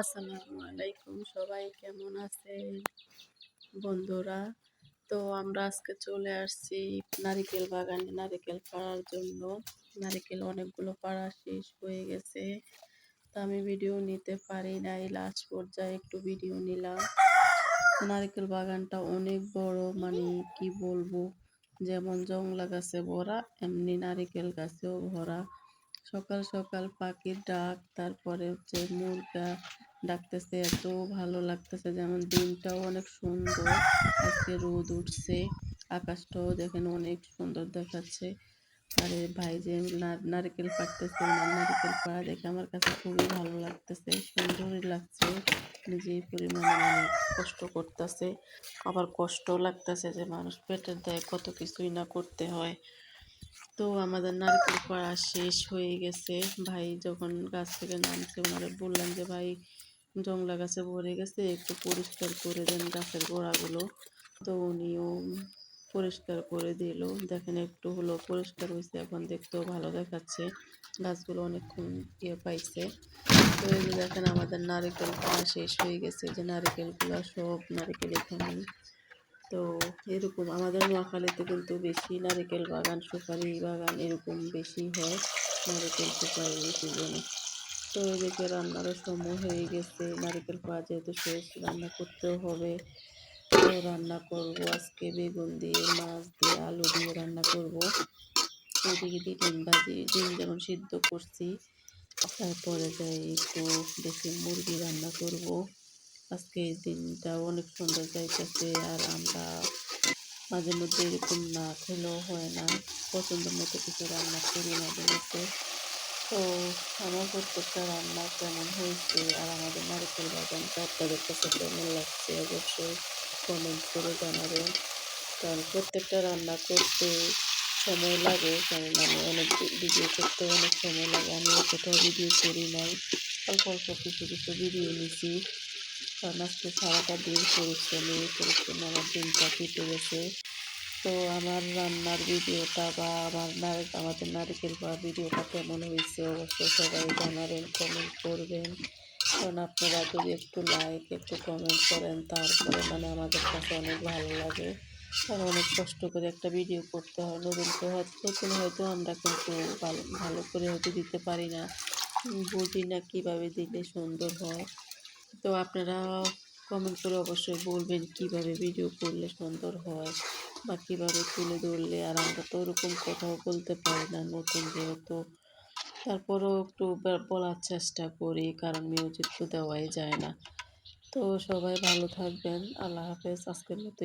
আসসালামু আলাইকুম সবাই কেমন আছেন? বন্ধুরা তো আমরা আজকে চলে আসছি নারিকেল বাগানে নারিকেল পাড়ার জন্য। নারিকেল অনেকগুলো পাড়া শেষ হয়ে গেছে। তো আমি ভিডিও নিতে পারি নাই লাস্ট পর্যায়ে একটু ভিডিও নিলাম। নারিকেল বাগানটা অনেক বড় মানে কি বলব? যেমন জংলা গাছে ভরা এমনি নারিকেল গাছেও ভরা। সকাল সকাল পাখির ডাক তারপরে হচ্ছে মুরগা ডাকতেছে, এত ভালো লাগতেছে যেমন দিনটাও অনেক সুন্দর। আজকে রোদ উঠছে, আকাশটাও দেখেন অনেক সুন্দর দেখাচ্ছে। আর ভাই যে নারকেল পাড়তেছে নারকেল পাড়া দেখে আমার কাছে খুবই ভালো লাগতেছে, সুন্দরই লাগছে। নিজে পরিমাণে মানে কষ্ট করতেছে, আবার কষ্টও লাগতেছে যে মানুষ পেটের দেয় কত কিছুই না করতে হয়। তো আমাদের নারকেল পাড়া শেষ হয়ে গেছে। ভাই যখন গাছ থেকে নামছে, ওনারা বললাম যে, ভাই জংলা গাছে ভরে গেছে, একটু পরিষ্কার করে দেন গাছের গোড়াগুলো। তো উনিও পরিষ্কার করে দিল। দেখেন একটু হলো পরিষ্কার হয়েছে, এখন দেখতেও ভালো দেখাচ্ছে। গাছগুলো অনেকক্ষণ ইয়ে পাইছে। তো এই যে দেখেন আমাদের নারিকেল শেষ হয়ে গেছে যে নারিকেলগুলো সব নারিকেল এখানে। তো এরকম আমাদের নোয়াখালীতে কিন্তু বেশি নারিকেল বাগান, সুপারি বাগান এরকম বেশি হয়। নারিকেল সুপারি, সিজনে। তো এদিকে রান্নারও সময় হয়ে গেছে নারিকেল পাওয়া যেহেতু শেষ, রান্না করতেও হবে। তো রান্না করব আজকে বেগুন দিয়ে, মাছ দিয়ে, আলু দিয়ে রান্না করব। ওদিকে দিয়ে ডিম ভাজি, ডিম যেমন সিদ্ধ করছি, তারপরে যাই একটু বেশি মুরগি রান্না করব। আজকে এই দিনটা অনেক সুন্দর যাইতেছে আর আমরা মাঝে মধ্যে এরকম না খেলেও হয় না, পছন্দ মতো কিছু রান্না করি মাঝে মধ্যে তো আমার প্রত্যেকটা রান্না কেমন হয়েছে আর আমাদের নারকেল বাগানটা আপনাদের কাছে কেমন লাগছে অবশ্যই কমেন্ট করে জানাবেন। কারণ প্রত্যেকটা রান্না করতে সময় লাগে, কারণ আমি অনেক ভিডিও করতে অনেক সময় লাগে। আমি অতটাও ভিডিও করি নাই, অল্প অল্প কিছু কিছু ভিডিও নিছি। কারণ আজকে সারাটা দিন পরিশ্রমে পরিশ্রমে আমার দিনটা কেটে গেছে। তো আমার রান্নার ভিডিওটা বা আমার আমাদের নারকেল বা ভিডিওটা কেমন হয়েছে অবশ্যই সবাই জানাবেন কমেন্ট করবেন। কারণ আপনারা যদি একটু লাইক একটু কমেন্ট করেন, তারপরে মানে আমাদের কাছে অনেক ভালো লাগে। আর অনেক কষ্ট করে একটা ভিডিও করতে হয়, নতুন তো নতুন হয়তো আমরা কিন্তু ভালো ভালো করে হয়তো দিতে পারি না। বুঝি না কীভাবে দিলে সুন্দর হয়। তো আপনারা কমেন্ট করে অবশ্যই বলবেন কীভাবে ভিডিও করলে সুন্দর হয় বা কীভাবে তুলে ধরলে আর আমরা তো ওরকম কথাও বলতে পারি না নতুন যেহেতু। তারপরেও একটু বলার চেষ্টা করি কারণ মিউজিক তো দেওয়াই যায় না। তো সবাই ভালো থাকবেন, আল্লাহ হাফেজ, আজকের মতো